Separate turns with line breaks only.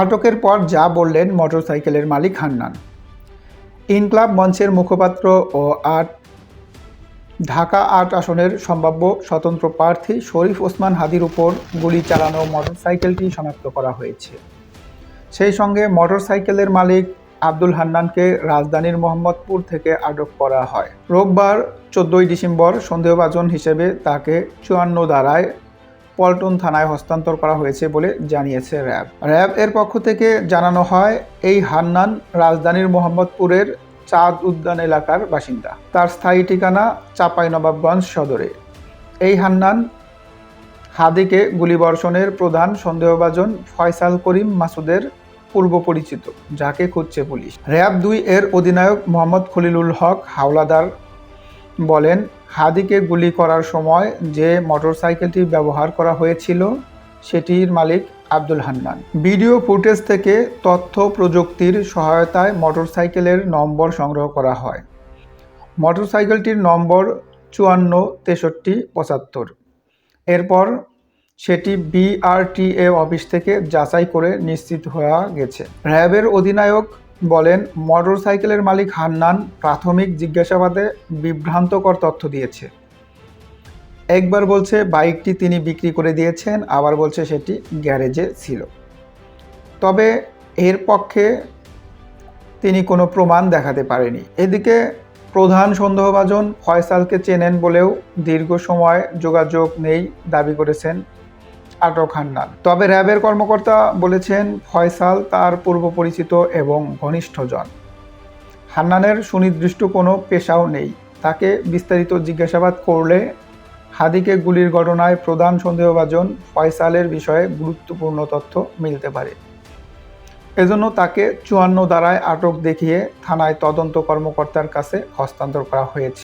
আটকের পর যা বললেন মোটরসাইকেলের মালিক হান্নান। ইনক্লাব মঞ্চের মুখপাত্র ও আট, ঢাকা আট আসনের সম্ভাব্য স্বতন্ত্র প্রার্থী শরীফ ওসমান হাদির উপর গুলি চালানো মোটরসাইকেলটি শনাক্ত করা হয়েছে। সেই সঙ্গে মোটরসাইকেলের মালিক আব্দুল হান্নানকে রাজধানীর মোহাম্মদপুর থেকে আটক করা হয়। রোববার চোদ্দই ডিসেম্বর সন্দেহভাজন হিসেবে তাকে চুয়ান্ন ধারায় পল্টন থানায় হস্তান্তর করা হয়েছে বলে জানিয়েছে র্যাব। র্যাব এর পক্ষ থেকে জানানো হয়, এই হান্নান রাজধানীর মোহাম্মদপুরের চাঁদ উদ্যান এলাকার বাসিন্দা। তার স্থায়ী ঠিকানা চাঁপাইনবাবগঞ্জ সদরে। এই হান্নান হাদিকে গুলিবর্ষণের প্রধান সন্দেহভাজন ফয়সাল করিম মাসুদের পূর্ব পরিচিত যাকে খুঁজছে পুলিশ। র্যাব দুই এর অধিনায়ক মোহাম্মদ খলিলুল হক হাওলাদার বলেন, হাদিকে গুলি করার সময় যে মোটরসাইকেলটি ব্যবহার করা হয়েছিল, সেটির মালিক আব্দুল হান্নান। ভিডিও ফুটেজ থেকে তথ্য প্রযুক্তির সহায়তায় মোটরসাইকেলের নম্বর সংগ্রহ করা হয়। মোটরসাইকেলটির নম্বর চুয়ান্ন, তেষট্টি, পঁচাত্তর। এরপর সেটি বিআরটিএ অফিস থেকে যাচাই করে নিশ্চিত হওয়া গেছে। র্যাবের অধিনায়ক বলেন মোটর সাইকেলের মালিক হান্নান প্রাথমিক জিজ্ঞাসাবাদে বিভ্রান্তকর তথ্য দিয়েছে। একবার বলছে বাইকটি তিনি বিক্রি করে দিয়েছেন, আবার বলছে সেটি গ্যারেজে ছিল। তবে এর পক্ষে তিনি কোনো প্রমাণ দেখাতে পারেনি। এদিকে প্রধান সন্দেহভাজন ফয়সালকে চেনেন বলেও দীর্ঘ সময় যোগাযোগ নেই দাবি করেছেন আটক হান্নান তবে র্যাবের কর্মকর্তা বলেছেন, ফয়সাল তার পূর্ব পরিচিত এবং ঘনিষ্ঠজন। হান্নানের সুনির্দিষ্ট কোনো পেশাও নেই। তাকে বিস্তারিত জিজ্ঞাসাবাদ করলে হাদিকে গুলির ঘটনায় প্রধান সন্দেহভাজন ফয়সালের বিষয়ে গুরুত্বপূর্ণ তথ্য মিলতে পারে। এজন্য তাকে চুয়ান্ন দ্বারায় আটক দেখিয়ে থানায় তদন্ত কর্মকর্তার কাছে হস্তান্তর করা হয়েছে।